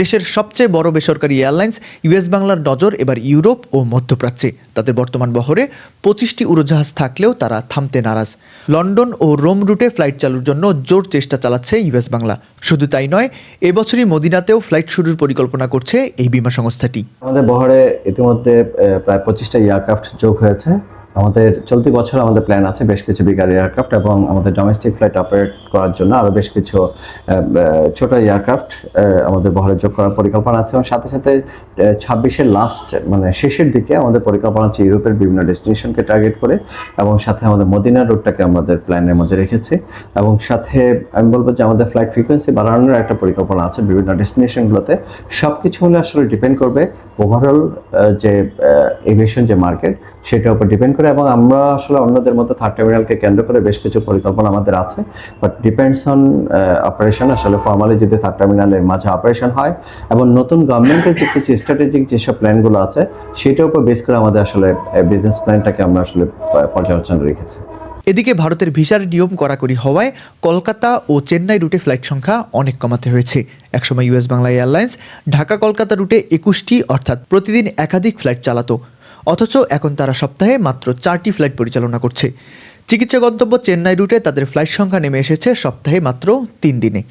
দেশের সবচেয়ে বড় বেসরকারি এয়ারলাইন্স ইউএস বাংলার নজর এবার ইউরোপ ও মধ্যপ্রাচ্যে। তাদের বর্তমান বহরে পঁচিশটি উড়োজাহাজ থাকলেও তারা থামতে নারাজ। লন্ডন ও রোম রুটে ফ্লাইট চালুর জন্য জোর চেষ্টা চালাচ্ছে ইউএস বাংলা। শুধু তাই নয়, এবছরই মদিনাতেও ফ্লাইট শুরুর পরিকল্পনা করছে এই বিমা সংস্থাটি আমাদের বহরে ইতিমধ্যে প্রায় পঁচিশটা এয়ারক্রাফট যোগ হয়েছে। আমাদের চলতি বছর আমাদের প্ল্যান আছে বেশ কিছু বিগার এয়ারক্রাফট এবং আমাদের ডোমেস্টিক ফ্লাইট অপারেট করার জন্য আরও বেশ কিছু ছোট এয়ারক্রাফট আমাদের বহরে যোগ করার পরিকল্পনা আছে এবং সাথে সাথে ছাব্বিশের লাস্ট মানে শেষের দিকে আমাদের পরিকল্পনা আছে ইউরোপের বিভিন্ন ডেস্টিনেশনকে টার্গেট করে এবং সাথে আমাদের মদিনা রুটটাকে আমাদের প্ল্যানের মধ্যে রেখেছি এবং সাথে আমি বলব যে আমাদের ফ্লাইট ফ্রিকোয়েন্সি বাড়ানোর একটা পরিকল্পনা আছে বিভিন্ন ডেস্টিনেশনগুলোতে সব কিছু হলে আসলে ডিপেন্ড করবে ওভারঅল যে এভিয়েশন যে মার্কেট সেটার উপর ডিপেন্ড করে এবং আমরা আসলে অন্যদের মতো থার্ড টার্মিনালকে কেন্দ্র করে বেশ কিছু পরিকল্পনা আমাদের আছে বাট ডিপেন্ডস অন অপারেশন আসলে ফর্মালি যদি থার্ড টার্মিনালের মাঝে অপারেশন হয় এবং নতুন গভর্নমেন্টের যে কিছু স্ট্র্যাটেজিক যেসব প্ল্যানগুলো আছে, সেটার উপর বেস করে আমাদের আসলে বিজনেস প্ল্যানটাকে আমরা আসলে পর্যালোচনা রেখেছি। এদিকে ভারতের ভিসার নিয়ম কড়াকড়ি হওয়ায় কলকাতা ও চেন্নাই রুটে ফ্লাইট সংখ্যা অনেক কমাতে হয়েছে। একসময় ইউএস বাংলা এয়ারলাইন্স ঢাকা কলকাতা রুটে একুশটি, অর্থাৎ প্রতিদিন একাধিক ফ্লাইট চালাতো। অথচ এখন তারা সপ্তাহে মাত্র চারটি ফ্লাইট পরিচালনা করছে। চিকিৎসা গন্তব্য চেন্নাই রুটে তাদের ফ্লাইট সংখ্যা নেমে এসেছে সপ্তাহে মাত্র তিন দিনে।